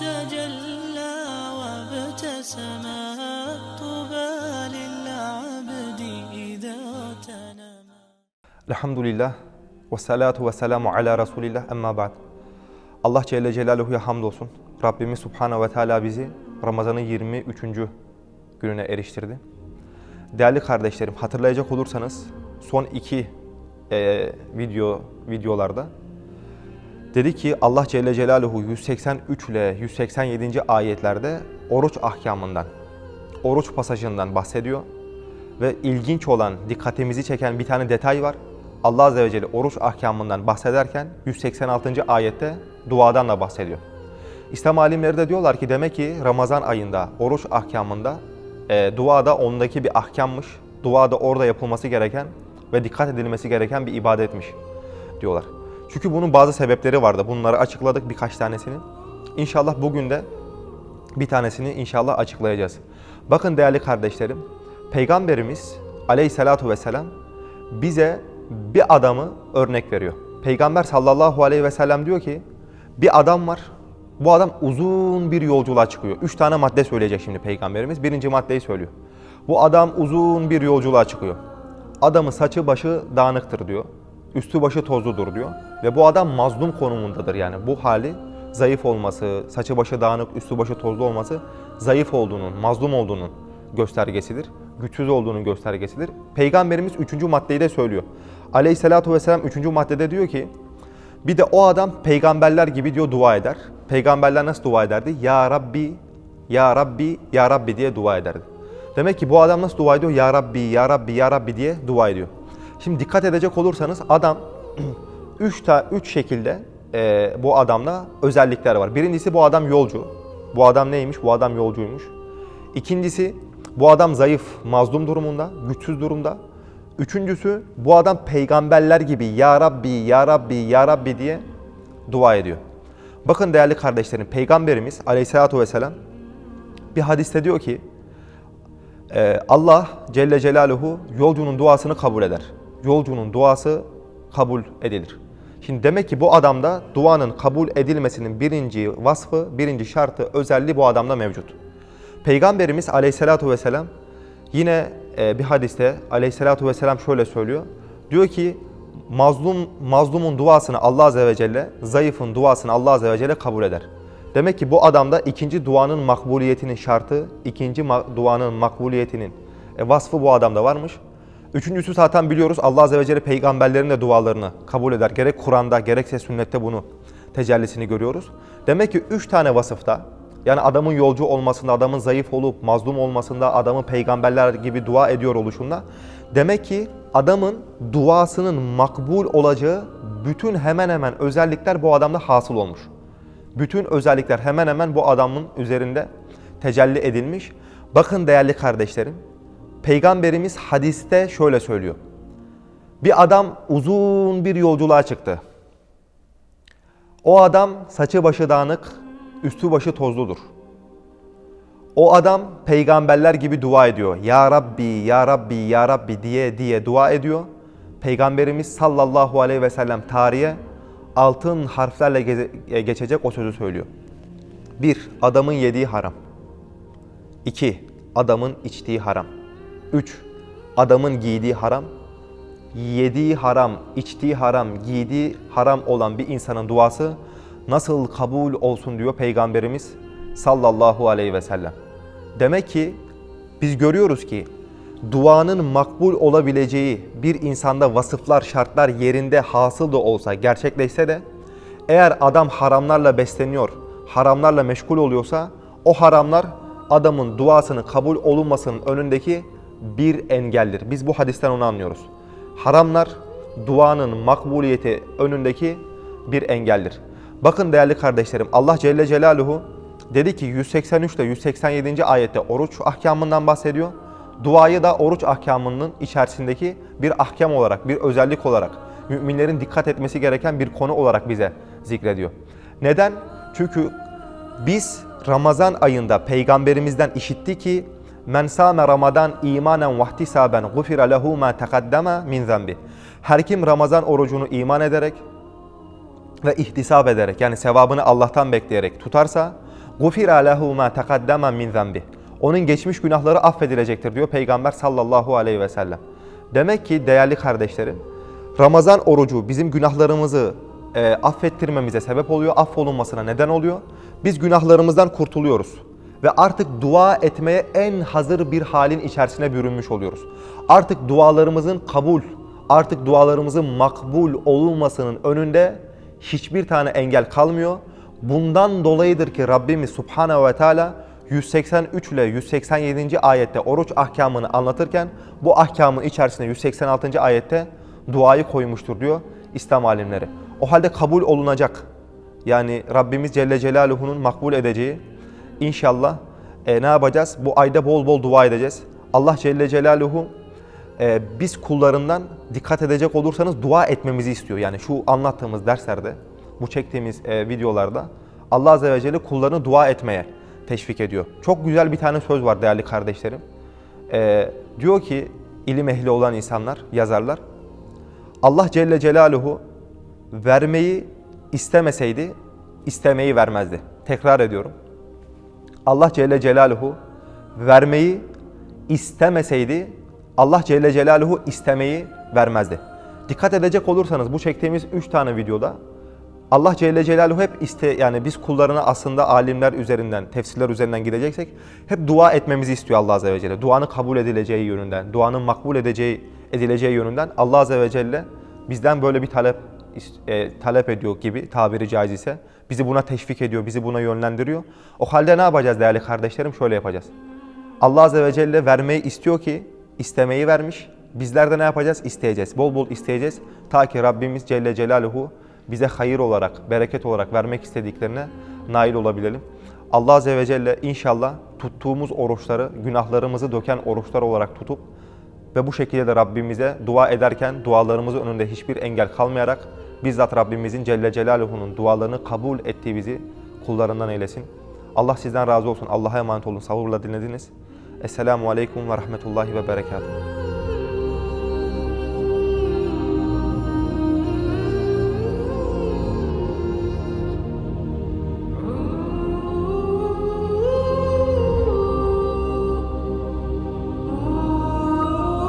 تجلى وابتسما طوبى للعبد إذا تنما Elhamdülillah ve salatu ve selamu ala Resulillah emma ba'd. Allah Celle Celaluhu'ya hamdolsun. Rabbimiz Subhanahu ve Teala bizi Ramazan'ın 23. gününe eriştirdi. Değerli kardeşlerim hatırlayacak olursanız son iki eee, video videolarda dedi ki Allah Celle Celaluhu 183 ile 187. ayetlerde oruç ahkamından, oruç pasajından bahsediyor. Ve ilginç olan, dikkatimizi çeken bir tane detay var. Allah Azze ve Celle oruç ahkamından bahsederken 186. ayette duadan da bahsediyor. İslam alimleri de diyorlar ki demek ki Ramazan ayında oruç ahkamında e, dua da ondaki bir ahkammış. Dua da orada yapılması gereken ve dikkat edilmesi gereken bir ibadetmiş diyorlar. Çünkü bunun bazı sebepleri vardı. Bunları açıkladık birkaç tanesini. İnşallah bugün de bir tanesini inşallah açıklayacağız. Bakın değerli kardeşlerim, Peygamberimiz aleyhissalatu vesselam bize bir adamı örnek veriyor. Peygamber sallallahu aleyhi ve sellem diyor ki bir adam var. Bu adam uzun bir yolculuğa çıkıyor. Üç tane madde söyleyecek şimdi Peygamberimiz. Birinci maddeyi söylüyor. Bu adam uzun bir yolculuğa çıkıyor. Adamın saçı başı dağınıktır diyor. Üstü başı tozludur diyor. Ve bu adam mazlum konumundadır yani. Bu hali zayıf olması, saçı başı dağınık, üstü başı tozlu olması zayıf olduğunun, mazlum olduğunun göstergesidir. Güçsüz olduğunun göstergesidir. Peygamberimiz üçüncü maddeyi de söylüyor. Aleyhissalatu vesselam üçüncü maddede diyor ki bir de o adam peygamberler gibi diyor dua eder. Peygamberler nasıl dua ederdi? Ya Rabbi, Ya Rabbi, Ya Rabbi diye dua ederdi. Demek ki bu adam nasıl dua ediyor? Ya Rabbi, Ya Rabbi, Ya Rabbi diye dua ediyor. Şimdi dikkat edecek olursanız adam üç, ta, üç şekilde e, bu adamda özellikler var. Birincisi bu adam yolcu. Bu adam neymiş? Bu adam yolcuymuş. İkincisi bu adam zayıf, mazlum durumunda, güçsüz durumda. Üçüncüsü bu adam peygamberler gibi Ya Rabbi, Ya Rabbi, Ya Rabbi diye dua ediyor. Bakın değerli kardeşlerim, Peygamberimiz aleyhissalatu vesselam bir hadiste diyor ki ee, Allah Celle Celaluhu yolcunun duasını kabul eder. Yolcunun duası kabul edilir. Şimdi demek ki bu adamda duanın kabul edilmesinin birinci vasfı, birinci şartı, özelliği bu adamda mevcut. Peygamberimiz aleyhissalatu vesselam yine e, bir hadiste aleyhissalatu vesselam şöyle söylüyor. Diyor ki mazlum mazlumun duasını Allah azze ve celle, zayıfın duasını Allah azze ve celle kabul eder. Demek ki bu adamda ikinci duanın makbuliyetinin şartı, ikinci duanın makbuliyetinin e, vasfı bu adamda varmış. Üçüncüsü zaten biliyoruz Allah Azze ve Celle peygamberlerin de dualarını kabul eder. Gerek Kur'an'da gerekse sünnette bunu tecellisini görüyoruz. Demek ki üç tane vasıfta yani adamın yolcu olmasında, adamın zayıf olup mazlum olmasında, adamın peygamberler gibi dua ediyor oluşunda demek ki adamın duasının makbul olacağı bütün hemen hemen özellikler bu adamda hasıl olmuş. Bütün özellikler hemen hemen bu adamın üzerinde tecelli edilmiş. Bakın değerli kardeşlerim, Peygamberimiz hadiste şöyle söylüyor. Bir adam uzun bir yolculuğa çıktı. O adam saçı başı dağınık, üstü başı tozludur. O adam peygamberler gibi dua ediyor. Ya Rabbi, Ya Rabbi, Ya Rabbi diye diye dua ediyor. Peygamberimiz sallallahu aleyhi ve sellem tarihe altın harflerle geçecek o sözü söylüyor. Bir, adamın yediği haram. İki, adamın içtiği haram. Üç, adamın giydiği haram. Yediği haram, içtiği haram, giydiği haram olan bir insanın duası nasıl kabul olsun diyor Peygamberimiz sallallahu aleyhi ve sellem. Demek ki biz görüyoruz ki duanın makbul olabileceği bir insanda vasıflar, şartlar yerinde hasıl da olsa, gerçekleşse de eğer adam haramlarla besleniyor, haramlarla meşgul oluyorsa o haramlar adamın duasının kabul olunmasının önündeki bir engeldir. Biz bu hadisten onu anlıyoruz. Haramlar duanın makbuliyeti önündeki bir engeldir. Bakın değerli kardeşlerim Allah Celle Celaluhu dedi ki 183 ile 187. ayette oruç ahkamından bahsediyor. Duayı da oruç ahkamının içerisindeki bir ahkam olarak, bir özellik olarak, müminlerin dikkat etmesi gereken bir konu olarak bize zikrediyor. Neden? Çünkü biz Ramazan ayında peygamberimizden işitti ki men sâme ramadan imanen ve ihtisaben gufira lehu ma tekaddeme min zenbi. Her kim Ramazan orucunu iman ederek ve ihtisap ederek yani sevabını Allah'tan bekleyerek tutarsa Gufira lehu ma taqaddama min zambi. Onun geçmiş günahları affedilecektir diyor Peygamber sallallahu aleyhi ve sellem. Demek ki değerli kardeşlerim, Ramazan orucu bizim günahlarımızı e, affettirmemize sebep oluyor, affolunmasına neden oluyor. Biz günahlarımızdan kurtuluyoruz ve artık dua etmeye en hazır bir halin içerisine bürünmüş oluyoruz. Artık dualarımızın kabul, artık dualarımızın makbul olunmasının önünde hiçbir tane engel kalmıyor. Bundan dolayıdır ki Rabbimiz Subhanahu ve Teala 183 ile 187. ayette oruç ahkamını anlatırken bu ahkamın içerisine 186. ayette duayı koymuştur diyor İslam alimleri. O halde kabul olunacak. Yani Rabbimiz Celle Celaluhu'nun makbul edeceği İnşallah e, ne yapacağız? Bu ayda bol bol dua edeceğiz. Allah Celle Celaluhu e, biz kullarından dikkat edecek olursanız dua etmemizi istiyor. Yani şu anlattığımız derslerde, bu çektiğimiz e, videolarda Allah Azze ve Celle kullarını dua etmeye teşvik ediyor. Çok güzel bir tane söz var değerli kardeşlerim. E, diyor ki ilim ehli olan insanlar, yazarlar, Allah Celle Celaluhu vermeyi istemeseydi istemeyi vermezdi. Tekrar ediyorum. Allah Celle Celaluhu vermeyi istemeseydi Allah Celle Celaluhu istemeyi vermezdi. Dikkat edecek olursanız bu çektiğimiz 3 tane videoda Allah Celle Celaluhu hep iste yani biz kullarına aslında alimler üzerinden, tefsirler üzerinden gideceksek hep dua etmemizi istiyor Allah Azze ve Celle. Duanın kabul edileceği yönünden, duanın makbul edeceği edileceği yönünden Allah Azze ve Celle bizden böyle bir talep e, talep ediyor gibi tabiri caiz ise bizi buna teşvik ediyor, bizi buna yönlendiriyor. O halde ne yapacağız değerli kardeşlerim? Şöyle yapacağız. Allah Azze ve Celle vermeyi istiyor ki istemeyi vermiş. Bizler de ne yapacağız? İsteyeceğiz. Bol bol isteyeceğiz. Ta ki Rabbimiz Celle Celaluhu bize hayır olarak, bereket olarak vermek istediklerine nail olabilelim. Allah Azze ve Celle inşallah tuttuğumuz oruçları, günahlarımızı döken oruçlar olarak tutup ve bu şekilde de Rabbimize dua ederken dualarımızın önünde hiçbir engel kalmayarak bizzat Rabbimizin Celle Celaluhu'nun dualarını kabul ettiği bizi kullarından eylesin. Allah sizden razı olsun. Allah'a emanet olun. Sabırla dinlediniz. Esselamu Aleyküm ve Rahmetullahi ve Berekatuhu.